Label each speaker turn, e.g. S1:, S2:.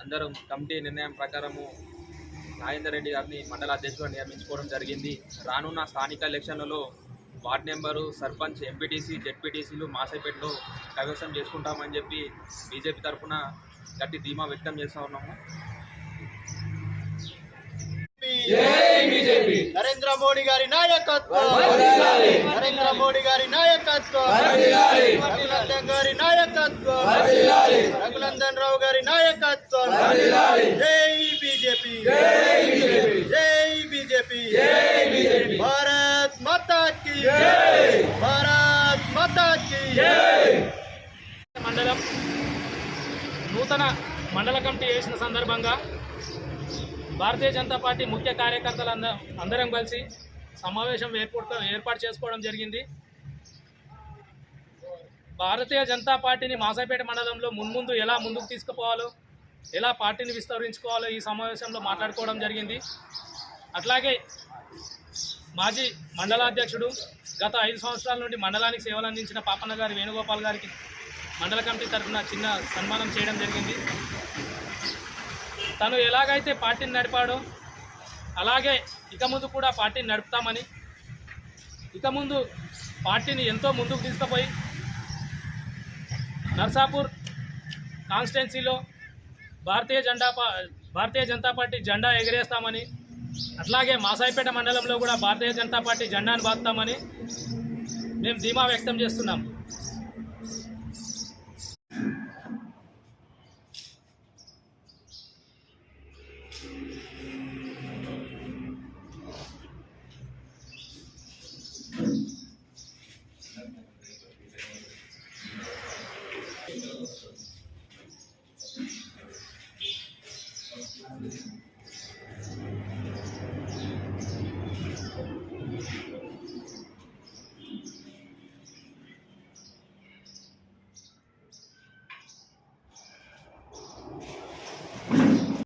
S1: అందరం కమిటీ నిర్ణయం ప్రకారము నాగేందర్ రెడ్డి గారిని మండల అధ్యక్షుడిగా నియమించుకోవడం జరిగింది. రానున్న స్థానిక ఎలక్షన్లలో వార్డు నెంబరు సర్పంచ్ ఎంపీటీసీ జెడ్పీటీసీలు మాసేపేటలో కైవసం చేసుకుంటామని చెప్పి బీజేపీ తరఫున గట్టి ధీమా వ్యక్తం చేస్తూ ఉన్నాము.
S2: నరేంద్ర మోడీ గారి నాయకత్వం. నరేంద్ర మోడీ గారి నాయకత్వం. గారి నాయకత్వం రఘునందన్ రావు గారి నాయకత్వం జై బీజేపీ. జై బీజేపీ. భారత్ మాతా కి భారత్ మాతా కి
S3: మండలం. నూతన మండల కమిటీ వేసిన సందర్భంగా భారతీయ జనతా పార్టీ ముఖ్య కార్యకర్తలు అంద అందరం కలిసి సమావేశం ఏర్పాటు ఏర్పాటు చేసుకోవడం జరిగింది. భారతీయ జనతా పార్టీని మాసాపేట మండలంలో మున్ముందు ఎలా ముందుకు తీసుకుపోవాలో ఎలా పార్టీని విస్తరించుకోవాలో ఈ సమావేశంలో మాట్లాడుకోవడం జరిగింది. అట్లాగే మాజీ మండలాధ్యక్షుడు గత ఐదు సంవత్సరాల నుండి మండలానికి సేవలు అందించిన పాపన్న గారి వేణుగోపాల్ గారికి మండల కమిటీ తరఫున చిన్న సన్మానం చేయడం జరిగింది. తను ఎలాగైతే పార్టీని నడిపాడో అలాగే ఇక ముందు కూడా పార్టీని నడుపుతామని ఇక ముందు పార్టీని ఎంతో ముందుకు తీసుకుపోయి నర్సాపూర్ కాన్స్టిట్యున్సీలో భారతీయ జెండా భారతీయ జనతా పార్టీ జెండా ఎగిరేస్తామని అట్లాగే మాసాయిపేట మండలంలో కూడా భారతీయ జనతా పార్టీ జెండాను బాగుతామని మేము ధీమా వ్యక్తం చేస్తున్నాం.